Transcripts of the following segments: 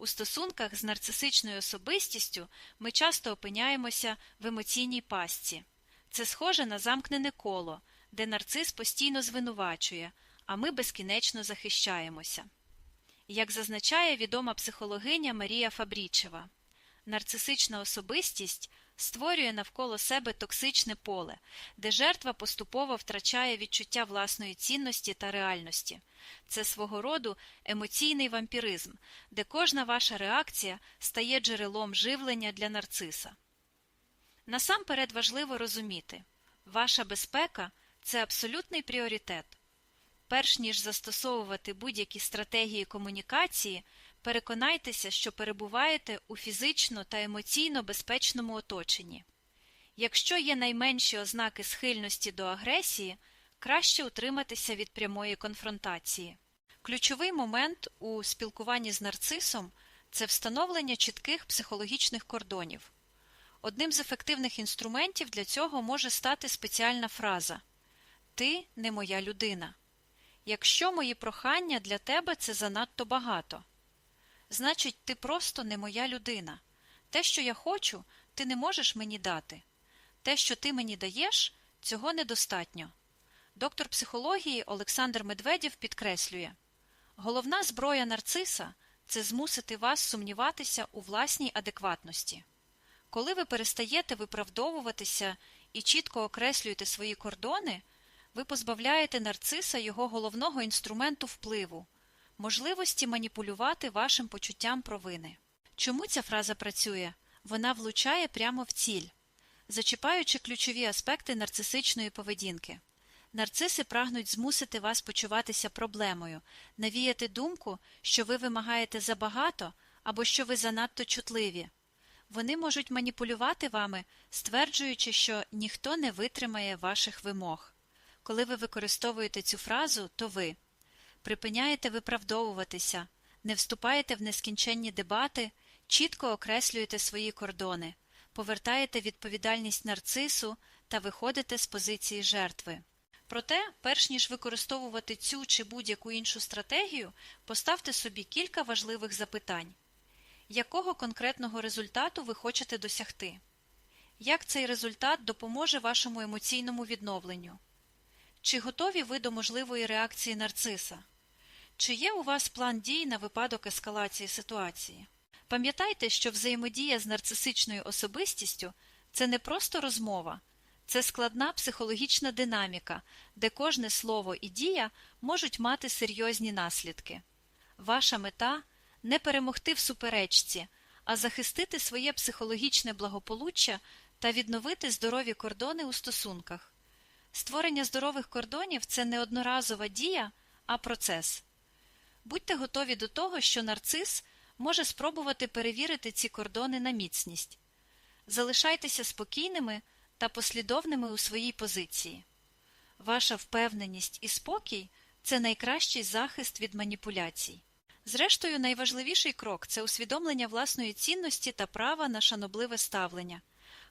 У стосунках з нарцисичною особистістю ми часто опиняємося в емоційній пастці. Це схоже на замкнене коло, де нарцис постійно звинувачує, а ми безкінечно захищаємося. Як зазначає відома психологиня Марія Фабрічева, нарцисична особистість створює навколо себе токсичне поле, де жертва поступово втрачає відчуття власної цінності та реальності. Це свого роду емоційний вампіризм, де кожна ваша реакція стає джерелом живлення для нарциса. Насамперед важливо розуміти ваша безпека це абсолютний пріоритет. Перш ніж застосовувати будь-які стратегії комунікації, переконайтеся, що перебуваєте у фізично та емоційно безпечному оточенні. Якщо є найменші ознаки схильності до агресії, краще утриматися від прямої конфронтації. Ключовий момент у спілкуванні з нарцисом це встановлення чітких психологічних кордонів. Одним з ефективних інструментів для цього може стати спеціальна фраза Ти не моя людина. Якщо мої прохання для тебе це занадто багато, значить, ти просто не моя людина. Те, що я хочу, ти не можеш мені дати. Те, що ти мені даєш, цього недостатньо. Доктор психології Олександр Медведєв підкреслює головна зброя нарциса це змусити вас сумніватися у власній адекватності. Коли ви перестаєте виправдовуватися і чітко окреслюєте свої кордони, ви позбавляєте нарциса його головного інструменту впливу, можливості маніпулювати вашим почуттям провини. Чому ця фраза працює? Вона влучає прямо в ціль, зачіпаючи ключові аспекти нарцисичної поведінки. Нарциси прагнуть змусити вас почуватися проблемою, навіяти думку, що ви вимагаєте забагато або що ви занадто чутливі. Вони можуть маніпулювати вами, стверджуючи, що ніхто не витримає ваших вимог. Коли ви використовуєте цю фразу, то ви припиняєте виправдовуватися, не вступаєте в нескінченні дебати, чітко окреслюєте свої кордони, повертаєте відповідальність нарцису та виходите з позиції жертви. Проте, перш ніж використовувати цю чи будь-яку іншу стратегію, поставте собі кілька важливих запитань якого конкретного результату ви хочете досягти? Як цей результат допоможе вашому емоційному відновленню? Чи готові ви до можливої реакції нарциса? Чи є у вас план дій на випадок ескалації ситуації? Пам'ятайте, що взаємодія з нарцисичною особистістю це не просто розмова, це складна психологічна динаміка, де кожне слово і дія можуть мати серйозні наслідки. Ваша мета не перемогти в суперечці, а захистити своє психологічне благополуччя та відновити здорові кордони у стосунках. Створення здорових кордонів це не одноразова дія, а процес. Будьте готові до того, що нарцис може спробувати перевірити ці кордони на міцність. Залишайтеся спокійними та послідовними у своїй позиції. Ваша впевненість і спокій це найкращий захист від маніпуляцій. Зрештою, найважливіший крок це усвідомлення власної цінності та права на шанобливе ставлення.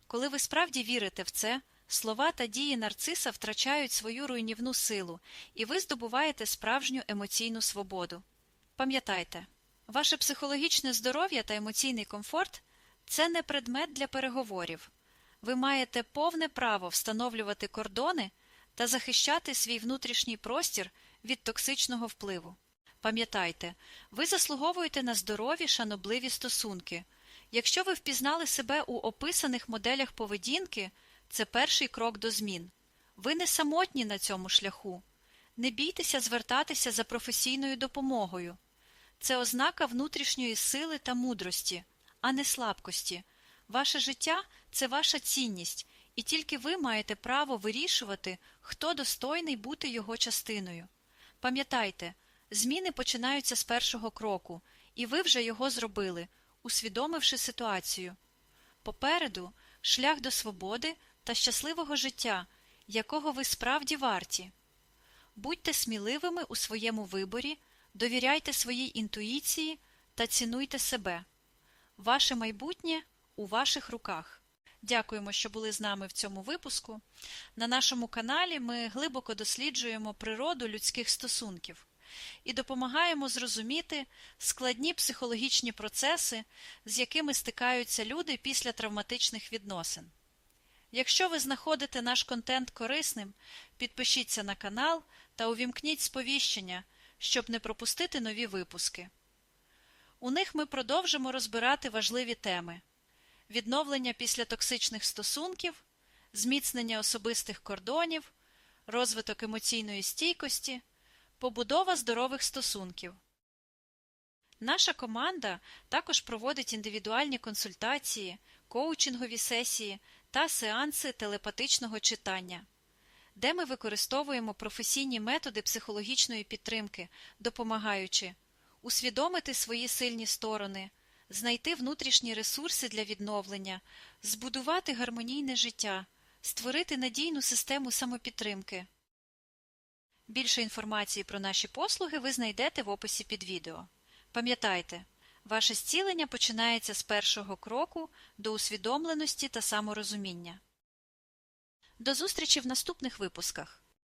Коли ви справді вірите в це, слова та дії нарциса втрачають свою руйнівну силу, і ви здобуваєте справжню емоційну свободу. Пам'ятайте, ваше психологічне здоров'я та емоційний комфорт це не предмет для переговорів. Ви маєте повне право встановлювати кордони та захищати свій внутрішній простір від токсичного впливу. Пам'ятайте, ви заслуговуєте на здорові, шанобливі стосунки. Якщо ви впізнали себе у описаних моделях поведінки, це перший крок до змін. Ви не самотні на цьому шляху. Не бійтеся звертатися за професійною допомогою. Це ознака внутрішньої сили та мудрості, а не слабкості. Ваше життя це ваша цінність, і тільки ви маєте право вирішувати, хто достойний бути його частиною. Пам'ятайте, Зміни починаються з першого кроку, і ви вже його зробили, усвідомивши ситуацію. Попереду шлях до свободи та щасливого життя, якого ви справді варті. Будьте сміливими у своєму виборі, довіряйте своїй інтуїції та цінуйте себе. Ваше майбутнє у ваших руках. Дякуємо, що були з нами в цьому випуску. На нашому каналі ми глибоко досліджуємо природу людських стосунків. і допомагаємо зрозуміти складні психологічні процеси, з якими стикаються люди після травматичних відносин. Якщо ви знаходите наш контент корисним, підпишіться на канал та увімкніть сповіщення, щоб не пропустити нові випуски. У них ми продовжимо розбирати важливі теми відновлення після токсичних стосунків, зміцнення особистих кордонів, розвиток емоційної стійкості, побудова здорових стосунків. Наша команда також проводить індивідуальні консультації, коучингові сесії та сеанси телепатичного читання, де ми використовуємо професійні методи психологічної підтримки, допомагаючи усвідомити свої сильні сторони, знайти внутрішні ресурси для відновлення, збудувати гармонійне життя, створити надійну систему самопідтримки. Більше інформації про наші послуги ви знайдете в описі під відео. Пам'ятайте, ваше зцілення починається з першого кроку до усвідомленості та саморозуміння. До зустрічі в наступних випусках.